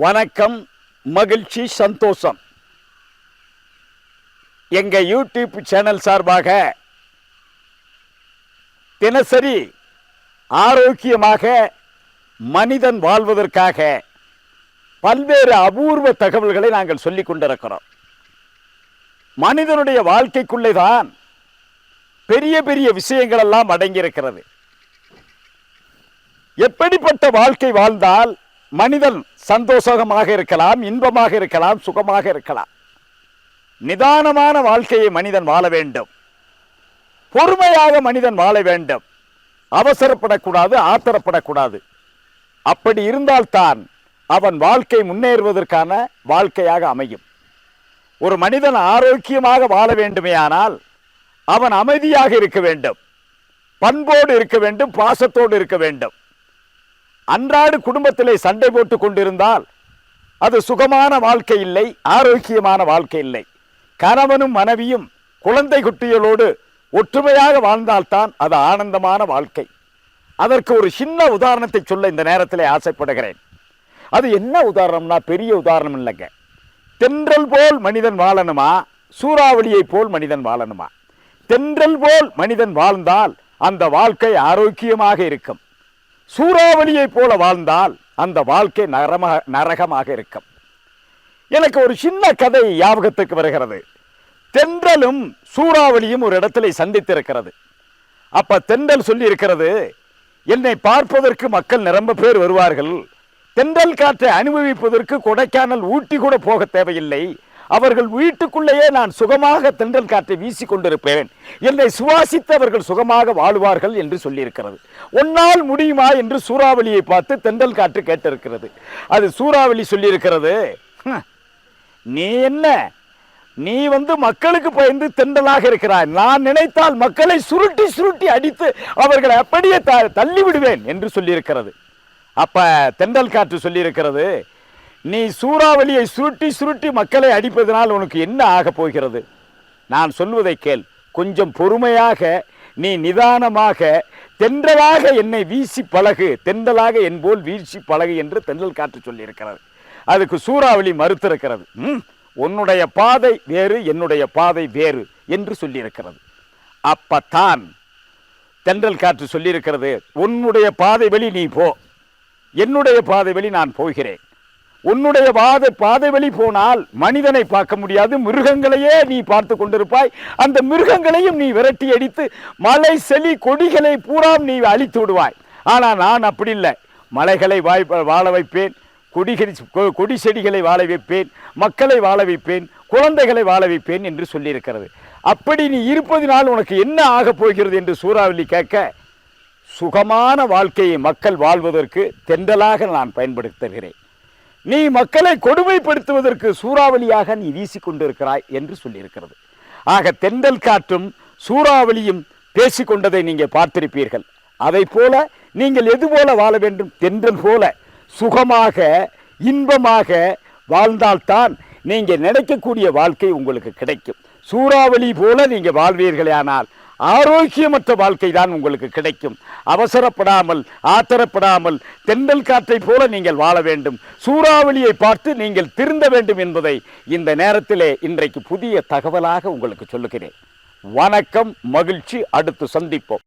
வணக்கம் மகிழ்ச்சி சந்தோஷம். எங்க யூடியூப் சேனல் சார்பாக தினசரி ஆரோக்கியமாக மனிதன் வாழ்வதற்காக பல்வேறு அபூர்வ தகவல்களை நாங்கள் சொல்லிக் கொண்டிருக்கிறோம். மனிதனுடைய வாழ்க்கைக்குள்ளே தான் பெரிய பெரிய விஷயங்கள் எல்லாம் அடங்கியிருக்கிறது. எப்படிப்பட்ட வாழ்க்கை வாழ்ந்தால் மனிதன் சந்தோஷமாக இருக்கலாம் இன்பமாக இருக்கலாம் சுகமாக இருக்கலாம். நிதானமான வாழ்க்கையை மனிதன் வாழ வேண்டும். பொறுமையாக மனிதன் வாழ வேண்டும். அவசரப்படக்கூடாது ஆத்திரப்படக்கூடாது. அப்படி இருந்தால்தான் அவன் வாழ்க்கை முன்னேறுவதற்கான வாழ்க்கையாக அமையும். ஒரு மனிதன் ஆரோக்கியமாக வாழ வேண்டுமேயானால் அவன் அமைதியாக இருக்க வேண்டும். பண்போடு இருக்க வேண்டும் பாசத்தோடு இருக்க வேண்டும். அன்றாடு குடும்பத்திலே சண்டை போட்டுக் கொண்டிருந்தால் அது சுகமான வாழ்க்கை இல்லை ஆரோக்கியமான வாழ்க்கை இல்லை. கணவனும் மனைவியும் குழந்தை குட்டிகளோடு ஒற்றுமையாக வாழ்ந்தால்தான் அது ஆனந்தமான வாழ்க்கை. அதற்கு ஒரு சின்ன உதாரணத்தை சொல்ல இந்த நேரத்திலே ஆசைப்படுகிறேன். அது என்ன உதாரணம்னா பெரிய உதாரணம் இல்லைங்க. தென்றல் போல் மனிதன் வாழணுமா? சூறாவளியை போல் மனிதன் வாழணுமா? தென்றல் போல் மனிதன் வாழ்ந்தால் அந்த வாழ்க்கை ஆரோக்கியமாக இருக்கும். சூறாவளியை போல வாழ்ந்தால் அந்த வாழ்க்கை நரமாக நரகமாக இருக்கும். எனக்கு ஒரு சின்ன கதை ஞாபகத்துக்கு வருகிறது. தென்றலும் சூறாவளியும் ஒரு இடத்துல சந்தித்திருக்கிறது. அப்ப தென்றல் சொல்லி இருக்கிறது என்னை பார்ப்பதற்கு மக்கள் நிரம்ப பேர் வருவார்கள். தென்றல் காற்றை அனுபவிப்பதற்கு கொடைக்கானல் ஊட்டி கூட போக தேவையில்லை. அவர்கள் வீட்டுக்குள்ளேயே நான் சுகமாக தென்றல் காற்றை வீசி கொண்டிருப்பேன். என்னை சுவாசித்து அவர்கள் சுகமாக வாழ்வார்கள் என்று சொல்லியிருக்கிறது. உன்னால் முடியுமா என்று சூறாவளியை பார்த்து தென்றல் காற்று கேட்டிருக்கிறது. அது சூறாவளி சொல்லியிருக்கிறது. நீ என்ன? நீ வந்து மக்களுக்கு பயந்து தென்றலாக இருக்கிறாய். நான் நினைத்தால் மக்களை சுருட்டி சுருட்டி அடித்து அவர்களை அப்படியே த- தள்ளி விடுவேன் என்று சொல்லியிருக்கிறது. அப்ப தென்றல் காற்று சொல்லியிருக்கிறது. நீ சூறாவளியை சுருட்டி சுருட்டி மக்களை அடிப்பதனால் உனக்கு என்ன ஆகப் போகிறது? நான் சொல்வதை கேள். கொஞ்சம் பொறுமையாக நீ நிதானமாக தென்றலாக என்னை வீசி பழகு. தென்றலாக என் போல் வீசி பழகு என்று தென்றல் காற்று சொல்லியிருக்கிறது. அதுக்கு சூறாவளி மறுத்திருக்கிறது. ம், உன்னுடைய பாதை வேறு என்னுடைய பாதை வேறு என்று சொல்லியிருக்கிறது. அப்பத்தான் தென்றல் காற்று சொல்லியிருக்கிறது உன்னுடைய பாதை வழி நீ போ. என்னுடைய பாதை வழி நான் போகிறேன். உன்னுடைய வாத பாதை வழி போனால் மனிதனை பார்க்க முடியாது. மிருகங்களையே நீ பார்த்து கொண்டிருப்பாய். அந்த மிருகங்களையும் நீ விரட்டி அடித்து மலை செலி கொடிகளை பூராம் நீ அழித்து விடுவாய். ஆனால் நான் அப்படி இல்லை. மலைகளை வாய் வாழ வைப்பேன். கொடிகள் கொ- கொடி செடிகளை வாழ வைப்பேன். மக்களை வாழ வைப்பேன். குழந்தைகளை வாழ வைப்பேன் என்று சொல்லியிருக்கிறது. அப்படி நீ இருப்பதினால் உனக்கு என்ன ஆகப் போகிறது என்று சூறாவளி கேட்க சுகமான வாழ்க்கையை மக்கள் வாழ்வதற்கு தென்றலாக நான் பயன்படுத்துகிறேன். நீ மக்களை கொடுமைப்படுத்துவதற்கு சூறாவளியாக நீ வீசிக்கொண்டிருக்கிறாய் என்று சொல்லியிருக்கிறது. ஆக தென்றல் காற்றும் சூறாவளியும் பேசிக்கொண்டதை நீங்கள் பார்த்திருப்பீர்கள். அதை போல நீங்கள் எது போல வாழ வேண்டும்? தென்றல் போல சுகமாக இன்பமாக வாழ்ந்தால்தான் நீங்கள் நினைக்கக்கூடிய வாழ்க்கை உங்களுக்கு கிடைக்கும். சூறாவளி போல நீங்கள் வாழ்வீர்களே ஆனால் ஆரோக்கியமற்ற வாழ்க்கை தான் உங்களுக்கு கிடைக்கும். அவசரப்படாமல் ஆத்திரப்படாமல் தென்றல் காற்றை போல நீங்கள் வாழ வேண்டும். சூறாவளியை பார்த்து நீங்கள் திருந்த வேண்டும் என்பதை இந்த நேரத்திலே இன்றைக்கு புதிய தகவலாக உங்களுக்கு சொல்லுகிறேன். வணக்கம் மகிழ்ச்சி. அடுத்து சந்திப்போம்.